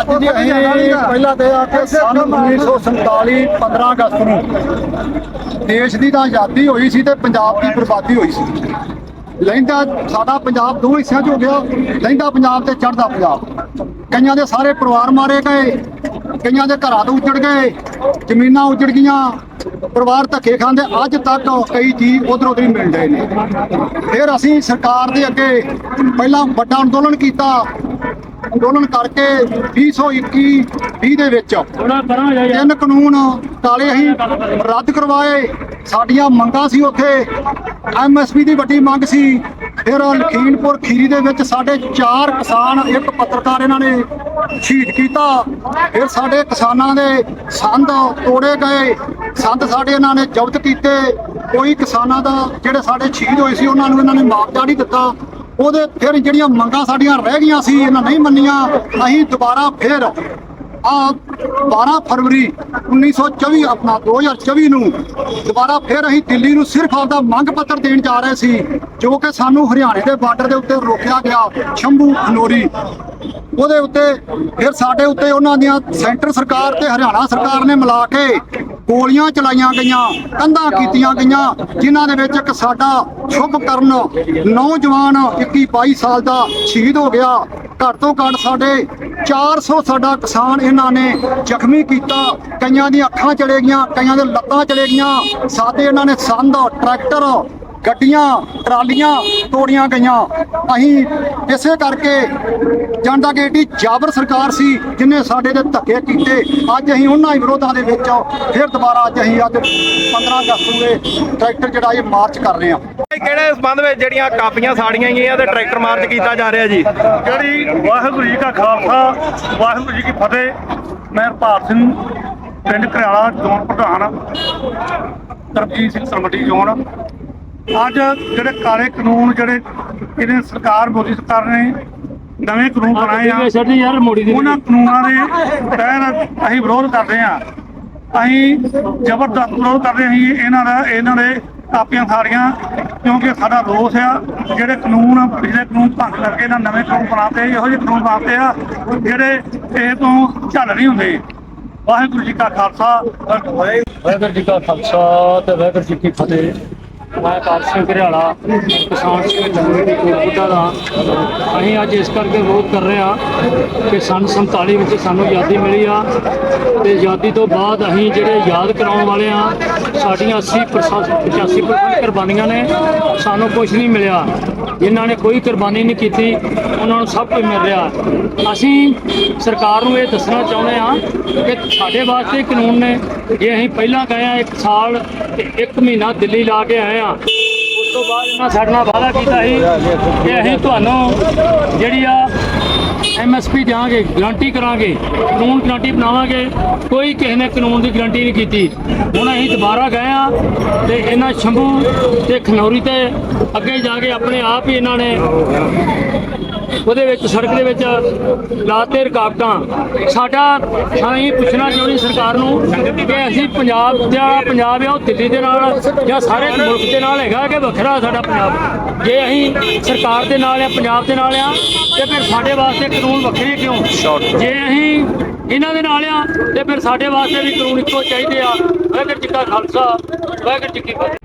ਅੱਜ ਜੀ ਅਸੀਂ ਪਹਿਲਾਂ ਤੇ ਆ ਕਿ ਸਨ 1947 15 ਅਗਸਤ ਨੂੰ। ਦੇਸ਼ ਦੀ ਤਾਂ ਆਜ਼ਾਦੀ ਹੋਈ ਸੀ ਤੇ ਪੰਜਾਬ ਦੀ ਬਰਬਾਦੀ ਹੋਈ ਸੀ। ਲਹਿੰਦਾ ਸਾਡਾ ਪੰਜਾਬ ਦੋ ਹਿੱਸਿਆਂ 'ਚ ਹੋ ਗਿਆ। ਲਹਿੰਦਾ ਪੰਜਾਬ ਤੇ ਚੜ੍ਹਦਾ ਪੰਜਾਬ। ਕਈਆਂ ਦੇ ਸਾਰੇ ਪਰਿਵਾਰ ਮਾਰੇ ਗਏ। ਕਈਆਂ ਦੇ ਘਰਾਂ ਤੋਂ ਉੱਜੜ ਗਏ, ਜ਼ਮੀਨਾਂ ਉੱਜੜ ਗਈਆਂ, ਪਰਿਵਾਰ ਧੱਕੇ ਖਾਂਦੇ, ਅੱਜ ਤੱਕ ਕਈ ਜੀ ਉਧਰ ਉਧਰ ਹੀ ਮਿਲ ਰਹੇ ਨੇ। ਫਿਰ ਅਸੀਂ ਸਰਕਾਰ ਦੇ ਅੱਗੇ ਪਹਿਲਾਂ ਵੱਡਾ ਅੰਦੋਲਨ ਕੀਤਾ। ਅੰਦੋਲਨ ਕਰਕੇ 2021 20 ਦੇ ਵਿੱਚ ਤਿੰਨ ਕਾਨੂੰਨ ਕਾਲੇ ਅਸੀਂ ਰੱਦ ਕਰਵਾਏ। ਸਾਡੀਆਂ ਮੰਗਾਂ ਸੀ ਉੱਥੇ। ਐਮਐਸਪੀ ਦੀ ਵੱਡੀ ਮੰਗ ਸੀ। ਫਿਰ ਲਖੀਮਪੁਰ ਖੀਰੀ ਦੇ ਵਿੱਚ ਸਾਡੇ ਚਾਰ ਕਿਸਾਨ, ਇੱਕ ਪੱਤਰਕਾਰ ਇਹਨਾਂ ਨੇ ਸ਼ਹੀਦ ਕੀਤਾ। ਫਿਰ ਸਾਡੇ ਕਿਸਾਨਾਂ ਦੇ ਸੰਦ ਤੋੜੇ ਗਏ। ਸੰਦ ਸਾਡੇ ਇਹਨਾਂ ਨੇ ਜ਼ਬਤ ਕੀਤੇ। ਕੋਈ ਕਿਸਾਨਾਂ ਦਾ ਜਿਹੜੇ ਸਾਡੇ ਸ਼ਹੀਦ ਹੋਏ ਸੀ, ਉਹਨਾਂ ਨੂੰ ਇਹਨਾਂ ਨੇ ਮੁਆਵਜ਼ਾ ਨਹੀਂ ਦਿੱਤਾ। ਉਹਦੇ ਫਿਰ ਜਿਹੜੀਆਂ ਮੰਗਾਂ ਸਾਡੀਆਂ ਰਹਿ ਗਈਆਂ ਸੀ, ਇਹਨਾਂ ਨਹੀਂ ਮੰਨੀਆਂ, ਅਸੀਂ ਦੁਬਾਰਾ ਫਿਰ ਆ 12 ਫਰਵਰੀ 1924 ਆਪਣਾ 2024 ਨੂੰ ਦੁਬਾਰਾ ਫਿਰ ਅਸੀਂ ਦਿੱਲੀ ਨੂੰ ਸਿਰਫ ਆਪਦਾ ਮੰਗ ਪੱਤਰ ਦੇਣ ਜਾ ਰਹੇ ਸੀ, ਜੋ ਕਿ ਸਾਨੂੰ ਹਰਿਆਣੇ ਦੇ ਬਾਰਡਰ ਦੇ ਉੱਤੇ ਰੋਕਿਆ ਗਿਆ, ਸ਼ੰਭੂ ਖਨੋਰੀ। ਉਹਦੇ ਉੱਤੇ ਫਿਰ ਸਾਡੇ ਉੱਤੇ ਉਹਨਾਂ ਦੀਆਂ ਸੈਂਟਰ ਸਰਕਾਰ ਤੇ ਹਰਿਆਣਾ ਸਰਕਾਰ ਨੇ ਮਿਲਾ ਕੇ ਗੋਲੀਆਂ ਚਲਾਈਆਂ ਗਈਆਂ, ਕੰਧਾਂ ਕੀਤੀਆਂ ਗਈਆਂ, ਜਿਨ੍ਹਾਂ ਦੇ ਵਿੱਚ ਇੱਕ ਸਾਡਾ ਸ਼ੁਭ ਕਰਨ ਨੌਜਵਾਨ 21 22 ਸਾਲ ਦਾ ਸ਼ਹੀਦ ਹੋ ਗਿਆ। ਘੱਟ ਤੋਂ ਘੱਟ ਸਾਡੇ 400 ਸਾਡਾ ਕਿਸਾਨ ਇਹਨਾਂ ਨੇ ਜ਼ਖਮੀ ਕੀਤਾ। ਕਈਆਂ ਦੀਆਂ ਅੱਖਾਂ ਚਲੇ ਗਈਆਂ, ਕਈਆਂ ਦੇ ਲੱਤਾਂ ਚਲੇ ਗਈਆਂ। ਸਾਡੇ ਇਹਨਾਂ ਨੇ ਸੰਦ, ਟਰੈਕਟਰ ਗੱਡੀਆਂ ਟਰਾਲੀਆਂ ਤੋੜੀਆਂ ਗਈਆਂ। ਅਸੀਂ ਇਸੇ ਕਰਕੇ ਜਾਣਦਾ ਕਿ ਏਡੀ ਜਾਬਰ ਸਰਕਾਰ ਸੀ ਜਿਨੇ ਸਾਡੇ ਦੇ ਧੱਕੇ ਕੀਤੇ। ਅੱਜ ਅਸੀਂ ਉਹਨਾਂ ਹੀ ਵਿਰੋਧਾਂ ਦੇ ਵਿੱਚ ਫਿਰ ਦੁਬਾਰਾ ਅੱਜ ਅਸੀਂ ਅੱਜ 15 ਅਗਸਤ ਨੂੰ ਇਹ ਟਰੈਕਟਰ ਜਿਹੜਾ ਇਹ ਮਾਰਚ ਕਰ ਰਹੇ ਹਾਂ। ਕਿਹੜੇ ਸੰਬੰਧ ਵਿੱਚ ਜਿਹੜੀਆਂ ਕਾਪੀਆਂ ਸਾੜੀਆਂ ਗਈਆਂ ਤੇ ਟਰੈਕਟਰ ਮਾਰਚ ਕੀਤਾ ਜਾ ਰਿਹਾ ਜੀ? ਜਿਹੜੀ ਵਾਹਿਗੁਰੂ ਜੀ ਕਾ ਖਾਲਸਾ ਵਾਹਿਗੁਰੂ ਜੀ ਕੀ ਫਤਿਹ। ਮੈਂ ਭਾਰਤ ਸਿੰਘ ਪਿੰਡ ਘਰਿਆਲਾ ਜ਼ੋਨ ਪ੍ਰਧਾਨ। Tarpjeet Singh committee zone. ਅੱਜ ਜਿਹੜੇ ਕਾਲੇ ਕਾਨੂੰਨ ਜਿਹੜੇ ਇਹਨੇ ਸਰਕਾਰ ਮੋਦੀ ਸਰਕਾਰ ਨੇ ਨਵੇਂ ਕਾਨੂੰਨ ਬਣਾਏ ਆ ਉਹਨਾਂ ਕਾਨੂੰਨਾਂ ਦੇ ਤਹਿਤ ਅਸੀਂ ਵਿਰੋਧ ਕਰਦੇ ਆ ਅਸੀਂ ਜ਼ਬਰਦਸਤ ਵਿਰੋਧ ਕਰਦੇ ਹਾਂ ਇਹਨਾਂ ਦਾ ਇਹਨਾਂ ਦੇ ਕਾਪੀਆਂ ਸਾਰੀਆਂ ਕਿਉਂਕਿ ਸਾਡਾ ਦੋਸ਼ ਆ ਜਿਹੜੇ ਕਾਨੂੰਨ ਪਿਛਲੇ ਕਾਨੂੰਨ ਭੰਗ ਕਰਕੇ ਇਹਨਾਂ ਨਵੇਂ ਕਾਨੂੰਨ ਬਣਾਤੇ ਇਹੋ ਜਿਹੇ ਕਾਨੂੰਨ ਬਣਾਤੇ ਆ ਜਿਹੜੇ ਇਹ ਤੋਂ ਝੱਲ ਨਹੀਂ ਹੁੰਦੇ। ਵਾਹਿਗੁਰੂ ਜੀ ਕਾ ਖਾਲਸਾ ਵਾਹਿਗੁਰੂ ਜੀ ਕਾ ਖਾਲਸਾ ਤੇ ਵਾਹਿਗੁਰੂ ਜੀ ਕੀ ਫਤਿਹ। ਮੈਂ ਕਾਰ ਸਿੰਘ ਘਰਿਆਲਾ, ਕਿਸਾਨ ਸਿੰਘ ਜੰਗਲ ਦੀ ਦਾ। ਅਸੀਂ ਅੱਜ ਇਸ ਕਰਕੇ ਵਿਰੋਧ ਕਰ ਰਹੇ ਹਾਂ ਕਿ ਸੰਨ 47 ਵਿੱਚ ਸਾਨੂੰ ਆਜ਼ਾਦੀ ਮਿਲੀ ਆ ਤੇ ਆਜ਼ਾਦੀ ਤੋਂ ਬਾਅਦ ਅਸੀਂ ਜਿਹੜੇ ਯਾਦ ਕਰਾਉਣ ਵਾਲੇ ਆ ਸਾਡੀਆਂ 80% 85% ਕੁਰਬਾਨੀਆਂ ਨੇ, ਸਾਨੂੰ ਕੁਝ ਨਹੀਂ ਮਿਲਿਆ। ਜਿਨ੍ਹਾਂ ਨੇ ਕੋਈ ਕੁਰਬਾਨੀ ਨਹੀਂ ਕੀਤੀ, ਉਹਨਾਂ ਨੂੰ ਸਭ ਕੁਝ ਮਿਲ ਰਿਹਾ। ਅਸੀਂ ਸਰਕਾਰ ਨੂੰ ਇਹ ਦੱਸਣਾ ਚਾਹੁੰਦੇ ਹਾਂ ਕਿ ਸਾਡੇ ਵਾਸਤੇ ਕਾਨੂੰਨ ਨੇ, ਜੇ ਅਸੀਂ ਪਹਿਲਾਂ ਗਏ ਆ ਇੱਕ ਸਾਲ ਤੇ ਇੱਕ ਮਹੀਨਾ ਦਿੱਲੀ ਲਾ ਕੇ ਆਏ ਆ ਉਸ ਤੋਂ ਬਾਅਦ ਇਹਨਾਂ ਸਾਡੇ ਨਾਲ ਵਾਅਦਾ ਕੀਤਾ ਸੀ ਕਿ ਅਸੀਂ ਤੁਹਾਨੂੰ ਜਿਹੜੀ ਆ ਐਮਐਸਪੀ ਦਿਆਂਗੇ ਗਰੰਟੀ ਕਰਾਂਗੇ, ਕਾਨੂੰਨ ਗਰੰਟੀ ਬਣਾਵਾਂਗੇ। ਕੋਈ ਕਿਸੇ ਨੇ ਕਾਨੂੰਨ ਦੀ ਗਰੰਟੀ ਨਹੀਂ ਕੀਤੀ। ਹੁਣ ਅਸੀਂ ਦੁਬਾਰਾ ਗਏ ਆ ਤੇ ਇਹਨਾਂ ਸ਼ੰਭੂ ਤੇ ਖਨੌਰੀ ਤੇ ਅੱਗੇ ਜਾ ਕੇ ਆਪਣੇ ਆਪ ਹੀ ਇਹਨਾਂ ਨੇ ਉਹਦੇ ਵਿੱਚ ਸੜਕ ਦੇ ਵਿੱਚ ਲਾਤੇ ਰੁਕਾਵਟਾਂ। ਸਾਡਾ ਅਸੀਂ ਪੁੱਛਣਾ ਚਾਹੁੰਦੇ ਸਰਕਾਰ ਨੂੰ ਕਿ ਅਸੀਂ ਪੰਜਾਬ ਜਾਂ ਪੰਜਾਬ ਆ, ਉਹ ਦਿੱਲੀ ਦੇ ਨਾਲ ਜਾਂ ਸਾਰੇ ਮੁਲਕ ਦੇ ਨਾਲ ਹੈਗਾ ਕਿ ਵੱਖਰਾ ਸਾਡਾ ਪੰਜਾਬ? ਜੇ ਅਸੀਂ ਸਰਕਾਰ ਦੇ ਨਾਲ ਆ, ਪੰਜਾਬ ਦੇ ਨਾਲ ਆ, ਤੇ ਫਿਰ ਸਾਡੇ ਵਾਸਤੇ ਕਾਨੂੰਨ ਵੱਖਰੇ ਕਿਉਂ? ਜੇ ਅਸੀਂ ਇਹਨਾਂ ਦੇ ਨਾਲ ਆ, ਤੇ ਫਿਰ ਸਾਡੇ ਵਾਸਤੇ ਵੀ ਕਾਨੂੰਨ ਇੱਕੋ ਚਾਹੀਦੇ ਆ। ਵਾਹਿਗੁਰੂ ਜੀ ਕਾ ਖਾਲਸਾ, ਵਾਹਿਗੁਰੂ ਜੀ ਕੀ ਫਤਿਹ।